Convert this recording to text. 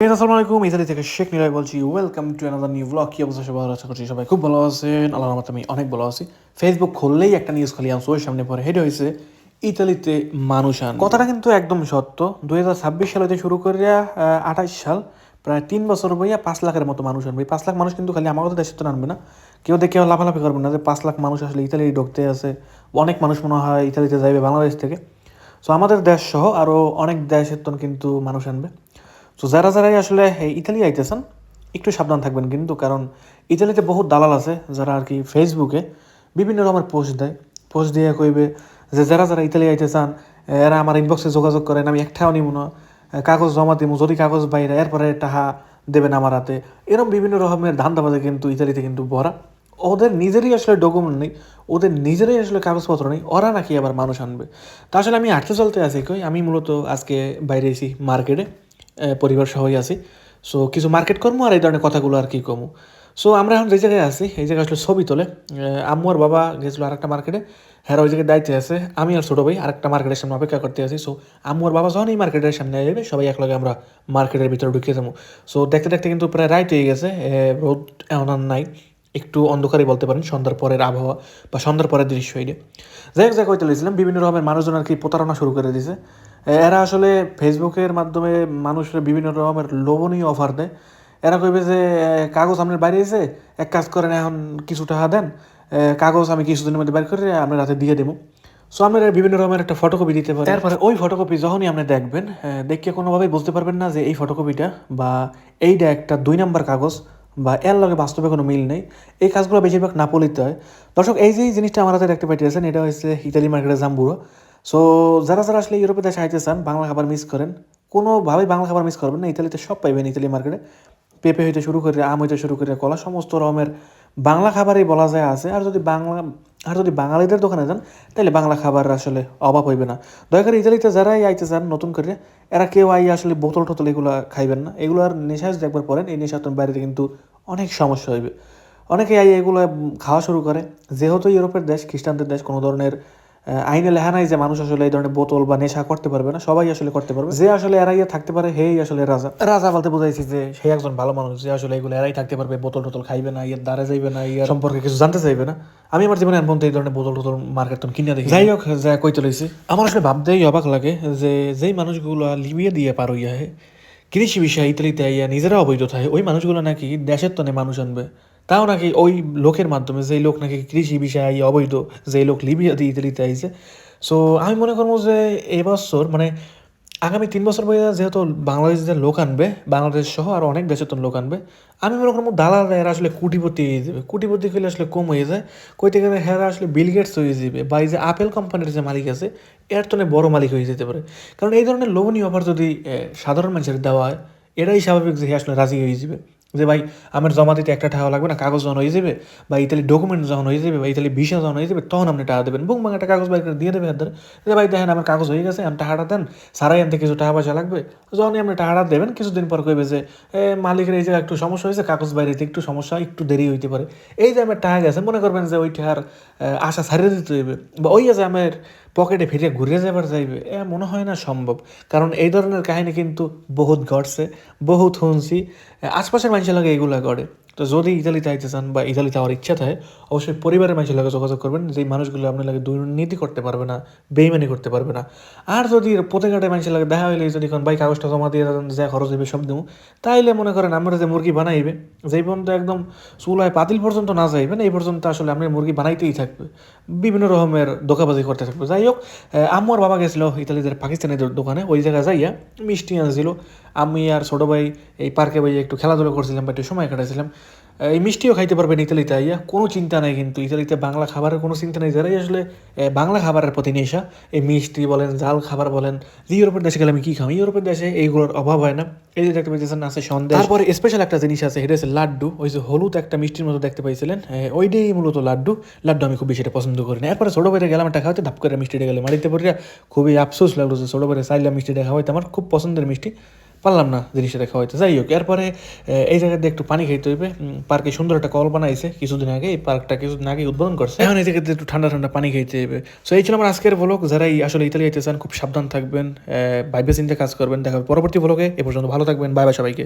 আসসালামু আলাইকুম থেকে শেখ নিলয় বলছি welcome to another new blog কি অবস্থা সবাই আশা করছি সবাই খুব ভালো আছেন। রহমতে আমি অনেক ভালো আছি। ফেসবুক খুললেই একটা নিউজ আমার সামনে হেডে হয়েছে ইতালিতে মানুষ আন কথাটা কিন্তু একদম সত্য। হাজার ছাব্বিশ সালে শুরু করিয়া আঠাইশ সাল, প্রায় তিন বছর বইয়া পাঁচ লাখের মতো মানুষ আনবে। পাঁচ লাখ মানুষ কিন্তু খালি আমাদের দেশে তো আনবে না। কেউ দেখে লাফালাফি করবে না যে পাঁচ লাখ মানুষ আসলে ইতালি ঢুকতে আছে। অনেক মানুষ মনে হয় ইতালিতে যাইবে বাংলাদেশ থেকে। সো আমাদের দেশ সহ আরও অনেক দেশের তো কিন্তু মানুষ আনবে। তো যারা যারাই আসলে ইতালি আইতেছেন, একটু সাবধান থাকবেন কিন্তু, কারণ ইতালিতে বহুত দালাল আছে, যারা আর কি ফেসবুকে বিভিন্ন রকমের পোস্ট দেয়। পোস্ট দিয়ে কইবে যে, যারা যারা ইতালি আইতে চান এরা আমার ইনবক্সে যোগাযোগ করেন, আমি একটাও নিব না। কাগজ জমা দিব যদি কাগজ বাইরে, এরপরে টাকা দেবেন আমার হাতে। এরকম বিভিন্ন রকমের ধান্দাবাজে কিন্তু ইতালিতে কিন্তু ভরা। ওদের নিজেরই আসলে ডকুমেন্ট নেই, ওদের নিজেরই আসলে কাগজপত্র নেই, ওরা নাকি আবার মানুষ আনবে। তা আসলে আমি হাঁটতে চলতে আছি কই, আমি মূলত আজকে বাইরে এসি মার্কেটে। পরিবার সহই আছি। সো কিছু মার্কেট কর্ম আর এই ধরনের কথাগুলো আর কি কমু। সো আমরা এখন যে জায়গায় আছি, এই জায়গায় আসলে ছবি তোলে। আম্মু আর বাবা গেছিল আর একটা মার্কেটে হ্যাঁ ওই জায়গায় দায়িত্বে আছে, আমি আর ছোটো ভাই আর একটা মার্কেটের সামনে অপেক্ষা করতে আছি। সো আম্মু আর বাবা যখন এই মার্কেটের সামনে যাবে সবাই একলগে আমরা মার্কেটের ভিতরে ঢুকিয়ে যাব। সো দেখতে দেখতে কিন্তু প্রায় রাইট হয়ে গেছে রোদ এমন নাই। একটু অন্ধকারই বলতে পারেন, সন্ধ্যার পরের আবহাওয়া বা সন্ধ্যার পরের দৃশ্য এটা। যাই হোক, যাই কইতে লইছিলাম বিভিন্ন রকমের মানুষজন আর কি প্রতারণা শুরু করে দিছে। এরা আসলে ফেসবুকের মাধ্যমে মানুষের বিভিন্ন রকমের লোভনীয় অফার দেয়। এরা কইবে যে কাগজ আপনার বাইরে এসে এক কাজ করেন, এখন কিছু টাকা দেন কাগজ আমি কিছুদিনের মধ্যে বাইর করে আপনার হাতে দিয়ে দেবো। সো আপনারা বিভিন্ন রকমের একটা ফটোকপি দিতে পারেন। তারপরে ওই ফটোকপি যখনই আপনি দেখবেন দেখে কোনোভাবেই বুঝতে পারবেন না যে এই ফটোকপিটা বা এইটা একটা দুই নাম্বার কাগজ বা এর লগে বাস্তবে কোনো মিল নেই। এই কাজগুলো বেশিরভাগ নাপোলিতে হয়। দর্শক, এই যে জিনিসটা আমার হাতে দেখতে পাইতেছেন এটা হচ্ছে ইতালি মার্কেটের জাম্বুরো। সো যারা যারা আসলে ইউরোপে দেশে আইতে চান, বাংলা খাবার মিস করেন, কোনোভাবেই বাংলা খাবার মিস করবেন না। ইতালিতে সব পাইবেন ইতালি মার্কেটে। পেঁপে হইতে শুরু করে, আম হইতে শুরু করে, কলা, সমস্ত রকমের বাংলা খাবারই বলা যায় আছে। আর যদি বাংলা, আর যদি বাঙালিদের দোকানে যান, তাহলে বাংলা খাবার আসলে অভাব হইবে না। দয়া করে ইতালিতে যারাই আইতে চান, নতুন করে, এরা কেউ আই আসলে বোতল টোতল এগুলো খাইবেন না। এগুলো আর নেশা যদি একবার পড়েন, এই নেশা বাইরে কিন্তু অনেক সমস্যা হইবে। অনেকে আই এগুলো খাওয়া শুরু করে। যেহেতু ইউরোপের দেশ, খ্রিস্টানদের দেশ, কোনো ধরনের আইনে লেখা নাই যে মানুষ আসলে এই ধরনের বোতল বা নেশা করতে পারবে না। সবাই আসলে করতে পারবে। যে আসলে এরাই থাকতে পারে, হেই আসলে রাজা। রাজা বলতে বুঝাইছি যে সে একজন ভালো মানুষ, যে আসলে এগুলো এরাই থাকতে পারবে, বোতল টোতল খাইবে না, ইয়ের দ্বারে যাইবে না, ইয়ার সম্পর্কে কিছু জানতে চাইবে না। আমি আমার জীবনে এমন এই ধরনের বোতল টোতল মার্কেট কিনে দেখি। যাই হোক, যা কইতে লইছি, আমার আসলে ভাবতেই অবাক লাগে যে যেই মানুষগুলো লিবিয়া দিয়ে পার হইয়া হে কৃষি বিষয়, ইতালিতে আইয়া নিজেরা অবৈধ থাকে। ওই মানুষগুলো নাকি দেশের তনে মানুষ আনবে। তাও নাকি ওই লোকের মাধ্যমে, যেই লোক নাকি কৃষি বিষয় আইয়া অবৈধ, যেই লোক লিবিয়া দিয়ে ইতালিতে আইছে। সো আমি মনে করব যে এবছর মানে আগামী তিন বছর পরে যেহেতু বাংলাদেশের লোক আনবে, বাংলাদেশ সহ আর অনেক দেশের লোক আনবে, আমি মনে করব দালাল এরা আসলে কুটিপতি হয়ে যাবে। কুটিপতি হলে আসলে কম হয়ে যায়। কইতে গেলে হেরা আসলে বিল গেটস হয়ে যাবে বা এই যে আপেল কোম্পানির যে মালিক আছে, এর তো বড় মালিক হয়ে যেতে পারে। কারণ এই ধরনের লোভনীয় অফার যদি সাধারণ মানুষের দেওয়া হয় এটাই স্বাভাবিক যে আসলে রাজি হয়ে যাবে। যে ভাই, আমার জমা দিতে একটা টাকা লাগবে না, কাগজ যখন হয়ে যাবে, বা ইতালি ডকুমেন্ট যখন হয়ে যাবে, বা ইতালি ভিসা যখন হয়ে যাবে, তখন আপনি টাকা দেবেন। বুক একটা কাগজ বাইর দিয়ে দেবে হাত যে ভাই, দেখেন আমার কাগজ হয়ে গেছে, আমি টাকাটা দেন, সারাই আনতে কিছু টাকা পয়সা লাগবে। যখনই আপনি টাকাটা দেবেন, কিছুদিন পর কইবে যে মালিকের এই জায়গায় একটু সমস্যা হয়েছে, কাগজ বাইরেতে একটু সমস্যা, একটু দেরি হইতে পারে। এই যে আমার টাকা গেছে, মনে করবেন যে ওই টাকার আশা ছাড়িয়ে দিতে হইবে, বা ওই যে আমার পকেটে ফিরে ঘুরে যাবার যাইবে, এ মনে হয় না সম্ভব। কারণ এই ধরনের কাহিনী কিন্তু বহুত ঘটছে, বহুত শুনছি। আশপাশের মানুষের লাগে এইগুলা করে। তো যদি ইতালিতে আইতে চান বা ইতালিতে আমার ইচ্ছা থাকে অবশ্যই পরিবারের মানুষের লাগে যোগাযোগ করবেন যে মানুষগুলো আপনার লাগে দুর্নীতি করতে পারবে না বেইমানি করতে পারবে না। আর যদি প্রত্যেকটা মানুষের লাগে দেখা হইলে যদি কোন ভাই কাগজটা জমা দিয়ে দেন, যা খরচ হইবে সব দেবো তাইলে মনে করেন আমরা যে মুরগি বানাইবে যেই পর্যন্ত একদম চুলায় পাতিল পর্যন্ত না যাইবেন এই পর্যন্ত আসলে আপনি মুরগি বানাইতেই থাকবে। বিভিন্ন রকমের দোকাবাজি করতে থাকবে। যাই হোক আর বাবা গেছিল ইতালিদের পাকিস্তানের দোকানে ওই জায়গায় যাইয়া মিষ্টি আনছিল। আমি আর ছোটো ভাই এই পার্কে ভাই একটু খেলাধুলা করছিলাম, বা একটু সময় কাটাইছিলাম। এই মিষ্টিও খাইতে পারবেন ইতালিতে আইয়া। কোনো চিন্তা নাই কিন্তু, ইতালিতে বাংলা খাবারের কোনো চিন্তা নেই। যারাই আসলে বাংলা খাবারের প্রতি নেশা, এই মিষ্টি বলেন জাল খাবার বলেন, যে ইউরোপের দেশে গেলে আমি কী খাম? ইউরোপের দেশে এইগুলোর অভাব হয় না। এই যে দেখতে পাইতেছেন, আছে সন্দেশ। তারপরে স্পেশাল একটা জিনিস আছে এটা হচ্ছে লাড্ডু। ওই যে হলুদ একটা মিষ্টির মতো দেখতে পাইছিলেন। ওইটাই মূলত লাড্ডু। লাড্ডু আমি খুব বেশি এটা পছন্দ করি না। এরপরে ছোটো বাইরে গেলাম একটা খাওয়াতে, ধাপ করে মিষ্টিটা গেলে। মারিতে পড়িয়া খুবই আফসোস লাগল যে ছোটো বাইরে চাইলাম মিষ্টিটা খাওয়াইতে। আমার খুব পছন্দের মিষ্টি। পারলাম না জিনিসটা দেখা হয়তো যাই হোক, এরপরে এই জায়গাতে একটু পানি খাইতে হইবে। পার্কে সুন্দর একটা কল বানাইছে কিছুদিন আগে, এই পার্কটা কিছুদিন আগে উদ্বোধন করছে। এখন এই জায়গাতে একটু ঠান্ডা ঠান্ডা পানি খাইতে হইবে। সো এই ছিল আমার আজকের ব্লগ যারা আসলে ইতালি যেতে চান, খুব সাবধান থাকবেন। ভাইবে চিন্তা কাজ করবেন। দেখা পরবর্তী ব্লগে এ পর্যন্ত ভালো থাকবেন। বাই বাই সবাইকে।